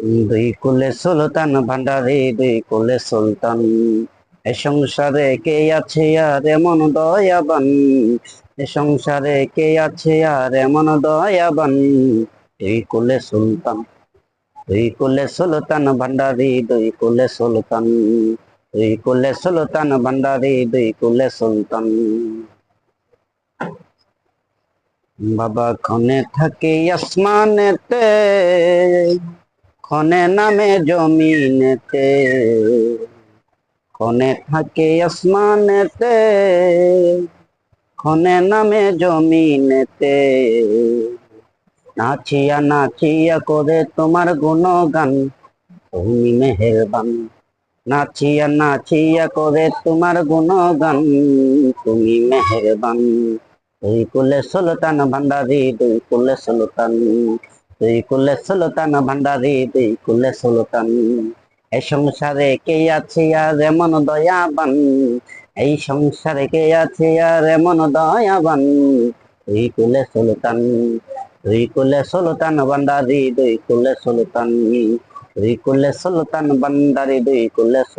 দুই কুলে সুলতান ভান্ডারি, দুই কুলে সুলতান। এ সংসারে কে আছে আর এমন দয়াবান? এ সংসারে কে আছে আর এমন দয়াবান? দুই কুলে সুলতান, দুই কুলে সুলতান ভান্ডারি, দুই কুলে সুলতান। দুই কুলে সুলতান ভান্ডারি, দুই কুলে সুলতান। বাবা ক্ষণে থাকে আসমানেতে। ক্ষণে নামে জমিনেতে ক্ষণে থাকে আসমানেতে ক্ষণে নামে জমিনেতে। নাচিয়া নাচিয়া করে তোমার গুণগান তুমি মেহেরবান। নাচিয়া নাচিয়া করে তোমার গুণগান, তুমি মেহেরবান। দুই কুলে সুলতান ভান্ডারি দুই কুলে সুলতান। দুই কুলে সুলতান ভান্ডারি দুই কুলে সুলতান। এই সংসারে কে আছে আর এমন দয়াবান? এই সংসারে কে আছে আর এমন দয়াবান? দুই কুলে সুলতান দুই কুলে সুলতান ভান্ডারি দুই কুলে সুলতান। দুই কুলে সুলতান ভান্ডারি কুলে সুলতান